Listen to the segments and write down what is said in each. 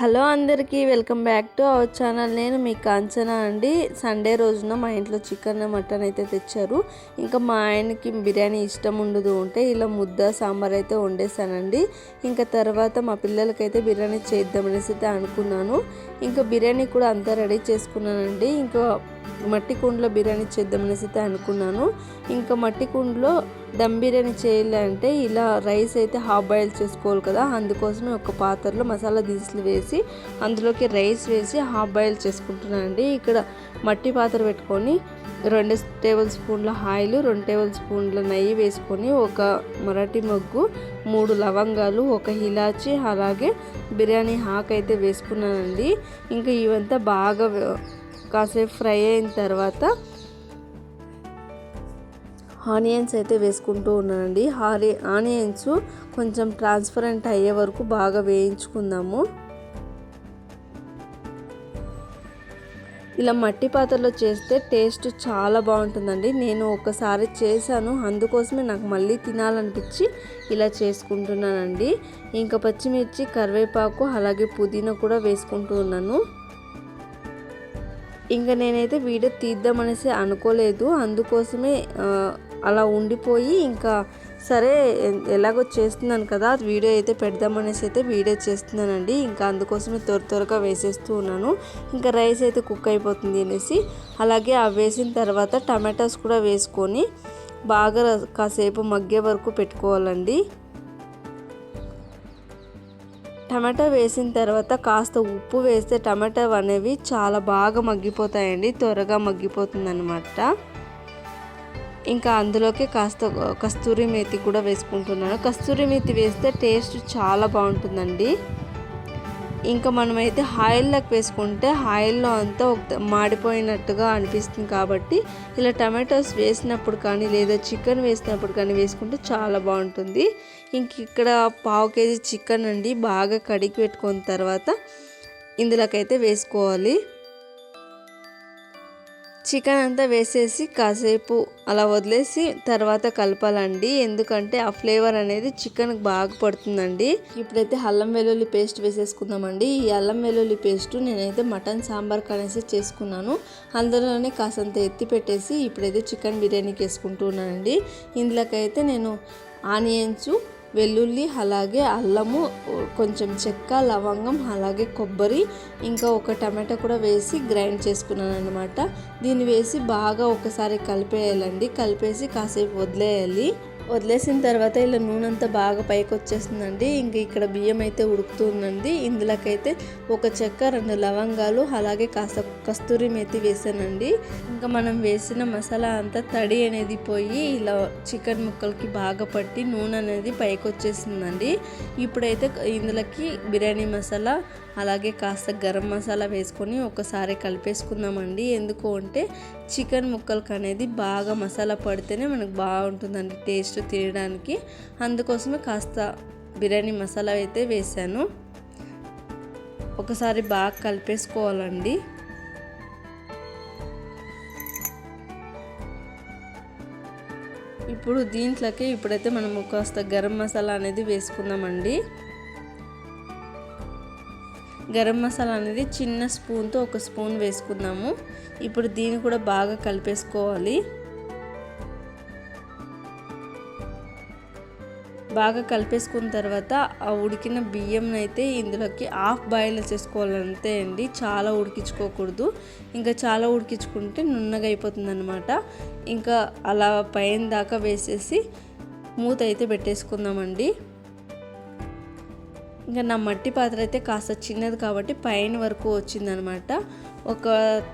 Hello అందరికీ welcome back to our channel. నేను మీ కాంచన అండి. సండే రోజున మా ఇంట్లో చికెన్ మటన్ అయితే తెచ్చారు. ఇంకా మా ఆయనకి బిర్యానీ ఇష్టం ఉండదు ఉంటే ఇలా ముద్ద సాంబార్ అయితే వండేసానండి ఇంకా తర్వాత మా పిల్లలకైతే బిర్యానీ చేద్దామనేసి అయితే అనుకున్నాను. ఇంకా బిర్యానీ కూడా అంతా రెడీ చేసుకున్నానండి. ఇంకా మట్టి కుండలో బిర్యానీ చేద్దామనేసి అయితే అనుకున్నాను. ఇంకా మట్టి కుండలో దమ్ బిర్యానీ చేయాలంటే ఇలా రైస్ అయితే హాఫ్ బాయిల్ చేసుకోవాలి కదా. అందుకోసమే ఒక పాత్రలో మసాలా దినుసులు వేసి అందులోకి రైస్ వేసి హాఫ్ బాయిల్ చేసుకుంటున్నానండి ఇక్కడ మట్టి పాత్ర పెట్టుకొని రెండు టేబుల్ స్పూన్ల ఆయిల్ రెండు టేబుల్ స్పూన్ల నెయ్యి వేసుకొని ఒక మరాఠీ మొగ్గు మూడు లవంగాలు ఒక ఇలాచి అలాగే బిర్యానీ హాక్ అయితే వేసుకున్నానండి. ఇంకా ఇవంతా బాగా కాసేపు ఫ్రై అయిన తర్వాత ఆనియన్స్ అయితే వేసుకుంటూ ఉన్నానండి. హారి ఆనియన్స్ కొంచెం ట్రాన్స్పరెంట్ అయ్యే వరకు బాగా వేయించుకుందాము. ఇలా మట్టి పాత్రలో చేస్తే టేస్ట్ చాలా బాగుంటుందండి. నేను ఒకసారి చేశాను. అందుకోసమే నాకు మళ్ళీ తినాలనిపించి ఇలా చేసుకుంటున్నానండి. ఇంకా పచ్చిమిర్చి కరివేపాకు అలాగే పుదీనా కూడా వేసుకుంటూ ఉన్నాను. ఇంకా నేనైతే వీడియో తీద్దామనేసి అనుకోలేదు. అందుకోసమే అలా ఉండిపోయి ఇంకా సరే ఎలాగో చేస్తున్నాను కదా వీడియో అయితే పెడదామనేసి అయితే వీడియో చేస్తున్నానండి. ఇంకా అందుకోసమే త్వర త్వరగా వేసేస్తూ ఉన్నాను. ఇంకా రైస్ అయితే కుక్ అయిపోతుంది అనేసి అలాగే అవి వేసిన తర్వాత టమాటాస్ కూడా వేసుకొని బాగా కాసేపు మగ్గే వరకు పెట్టుకోవాలండి. టమాటా వేసిన తర్వాత కాస్త ఉప్పు వేస్తే టమాటా అనేవి చాలా బాగా మగ్గిపోతాయండి త్వరగా మగ్గిపోతుంది అనమాట ఇంకా అందులోకి కాస్త కస్తూరి మేతి కూడా వేసుకుంటున్నాను. కస్తూరి మేతి వేస్తే టేస్ట్ చాలా బాగుంటుందండి. ఇంకా మనమైతే ఆయిల్లోకి వేసుకుంటే ఆయిల్లో అంతా ఒక మాడిపోయినట్టుగా అనిపిస్తుంది కాబట్టి ఇలా టమాటోస్ వేసినప్పుడు కానీ లేదా చికెన్ వేసినప్పుడు కానీ వేసుకుంటే చాలా బాగుంటుంది. ఇంక ఇక్కడ పావు కేజీ చికెన్ అండి బాగా కడిగి పెట్టుకున్న తర్వాత ఇందులోకైతే వేసుకోవాలి. చికెన్ అంతా వేసేసి కాసేపు అలా వదిలేసి తర్వాత కలపాలండి. ఎందుకంటే ఆ ఫ్లేవర్ అనేది చికెన్కి బాగా పడుతుందండి. ఇప్పుడైతే అల్లం వెల్లుల్లి పేస్ట్ వేసేసుకుందామండి. ఈ అల్లం వెల్లుల్లి పేస్ట్ నేనైతే మటన్ సాంబార్ కనేసి చేసుకున్నాను. అందులోనే కాసంత ఎత్తి పెట్టేసి ఇప్పుడైతే చికెన్ బిర్యానీకి వేసుకుంటూ ఉన్నానండి. ఇందులోకైతే నేను ఆనియన్స్ వెల్లుల్లి అలాగే అల్లము కొంచెం చెక్క లవంగం అలాగే కొబ్బరి ఇంకా ఒక టమాటా కూడా వేసి గ్రైండ్ చేసుకున్నాను అనమాట దీన్ని వేసి బాగా ఒకసారి కలిపేయాలండి. కలిపేసి కాసేపు వదిలేయాలి. వదిలేసిన తర్వాత ఇలా నూనె అంతా బాగా పైకి వచ్చేస్తుందండి ఇంక ఇక్కడ బియ్యం అయితే ఉడుకుతుందండి. ఇందులోకైతే ఒక చెక్క రెండు లవంగాలు అలాగే కాస్త కస్తూరి మెతి వేసానండి. ఇంకా మనం వేసిన మసాలా అంతా తడి అనేది పోయి ఇలా చికెన్ ముక్కలకి బాగా పట్టి నూనె అనేది పైకి వచ్చేసిందండి ఇప్పుడైతే ఇందులోకి బిర్యానీ మసాలా అలాగే కాస్త గరం మసాలా వేసుకొని ఒకసారి కలిపేసుకుందామండి. ఎందుకు అంటే చికెన్ ముక్కలకి అనేది బాగా మసాలా పడితేనే మనకు బాగుంటుందండి టేస్ట్ తినడానికి. అందుకోసమే కాస్త బిర్యానీ మసాలా అయితే వేసాను. ఒకసారి బాగా కలిపేసుకోవాలండి. ఇప్పుడు దీంట్లోకి ఇప్పుడైతే మనం కాస్త గరం మసాలా అనేది వేసుకుందామండి. గరం మసాలా అనేది చిన్న స్పూన్తో ఒక స్పూన్ వేసుకుందాము. ఇప్పుడు దీన్ని కూడా బాగా కలిపేసుకోవాలి. బాగా కలిపేసుకున్న తర్వాత ఆ ఉడికిన బియ్యం అయితే ఇందులోకి హాఫ్ బాయిల్ చేసుకోవాలంతే అండి. చాలా ఉడికించుకోకూడదు. ఇంకా చాలా ఉడికించుకుంటే నున్నగా అయిపోతుంది అనమాట ఇంకా అలా పైన దాకా వేసేసి మూత అయితే పెట్టేసుకుందామండి. ఇంకా నా మట్టి పాత్ర అయితే కాస్త చిన్నది కాబట్టి పైన వరకు వచ్చిందనమాట. ఒక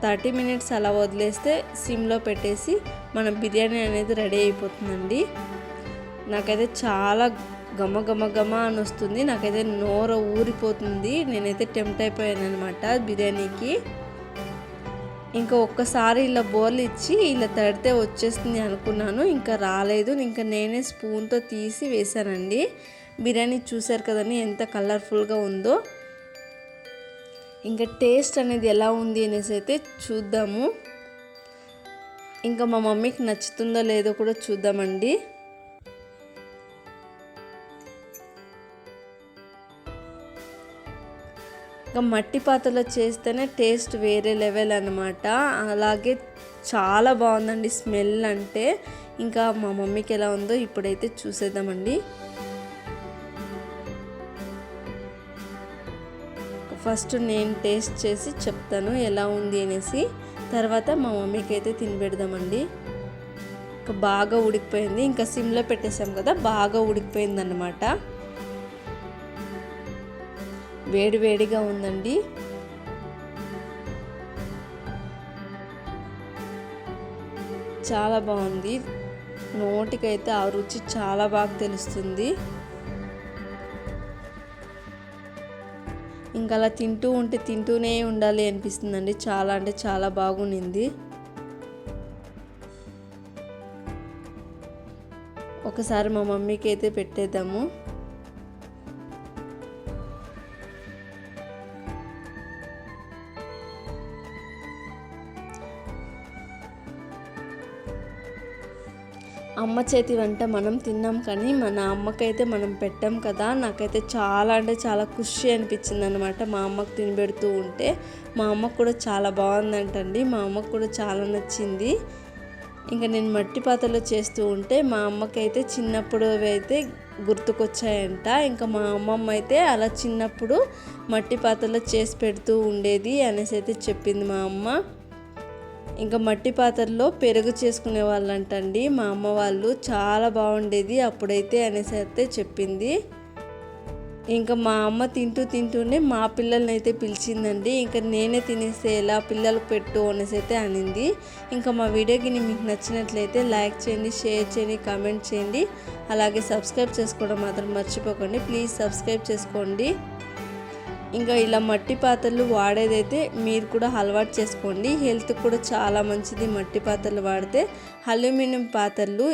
థర్టీ మినిట్స్ అలా వదిలేస్తే సిమ్లో పెట్టేసి మన బిర్యానీ అనేది రెడీ అయిపోతుందండి. నాకైతే చాలా గమ గమ గమ అని వస్తుంది. నాకైతే నోర ఊరిపోతుంది. నేనైతే టెంప్ట్ అయిపోయాను అనమాట బిర్యానీకి. ఇంకా ఒక్కసారి ఇలా బోర్లు ఇచ్చి ఇలా తడితే వచ్చేస్తుంది అనుకున్నాను. ఇంకా రాలేదు. ఇంకా నేనే స్పూన్తో తీసి వేసానండి బిర్యానీ చూసారు కదండి ఎంత కలర్ఫుల్గా ఉందో. ఇంకా టేస్ట్ అనేది ఎలా ఉంది అనేసి అయితే చూద్దాము. ఇంకా మా మమ్మీకి నచ్చుతుందో లేదో కూడా చూద్దామండి. ఇంకా మట్టి పాత్రలో చేస్తేనే టేస్ట్ వేరే లెవెల్ అనమాట అలాగే చాలా బాగుందండి స్మెల్ అంటే. ఇంకా మా మమ్మీకి ఎలా ఉందో ఇప్పుడైతే చూసేద్దామండి. ఫస్ట్ నేను టేస్ట్ చేసి చెప్తాను ఎలా ఉంది అనేసి. తర్వాత మా మమ్మీకి అయితే తినిపెడదామండి ఇంకా బాగా ఉడికిపోయింది. ఇంకా సిమ్లో పెట్టేసాం కదా బాగా ఉడికిపోయింది అన్నమాట వేడి వేడిగా ఉందండి. చాలా బాగుంది. నోటికైతే ఆ రుచి చాలా బాగా తెలుస్తుంది. ఇంకా అలా తింటూ ఉంటే తింటూనే ఉండాలి అనిపిస్తుందండి. చాలా అంటే చాలా బాగుండింది. ఒకసారి మా మమ్మీకి అయితే పెట్టేద్దాము. అమ్మ చేతి వంట మనం తిన్నాం కానీ మన అమ్మకైతే మనం పెట్టాం కదా. నాకైతే చాలా అంటే చాలా ఖుషి అనిపించింది అనమాట మా అమ్మకు తినబెడుతూ ఉంటే. మా అమ్మకు కూడా చాలా బాగుందంటండి. మా అమ్మకు కూడా చాలా నచ్చింది. ఇంకా నేను మట్టి పాత్రలో చేస్తూ ఉంటే మా అమ్మకైతే చిన్నప్పుడు అయితే గుర్తుకొచ్చాయంట. ఇంకా మా అమ్మమ్మ అయితే అలా చిన్నప్పుడు మట్టి పాత్రలో చేసి పెడుతూ ఉండేది అనేసి అయితే చెప్పింది మా అమ్మ. ఇంకా మట్టి పాత్రలో పెరుగు చేసుకునే వాళ్ళంటండి మా అమ్మ వాళ్ళు. చాలా బాగుండేది అప్పుడైతే అనేసి అయితే చెప్పింది. ఇంకా మా అమ్మ తింటూ తింటూనే మా పిల్లల్ని అయితే పిలిచిందండి. ఇంకా నేనే తినేస్తే ఎలా పిల్లలకు పెట్టు అనేసి అయితే అనింది. ఇంకా మా వీడియోకి మీకు నచ్చినట్లయితే లైక్ చేయండి షేర్ చేయండి కామెంట్ చేయండి. అలాగే సబ్స్క్రైబ్ చేసుకోవడం మాత్రం మర్చిపోకండి. ప్లీజ్ సబ్స్క్రైబ్ చేసుకోండి. ఇంకా ఇలా మట్టి పాత్రలు వాడేదైతే మీరు కూడా అలవాటు చేసుకోండి. హెల్త్ కూడా చాలా మంచిది మట్టి పాత్రలు వాడితే. అల్యూమినియం పాత్రలు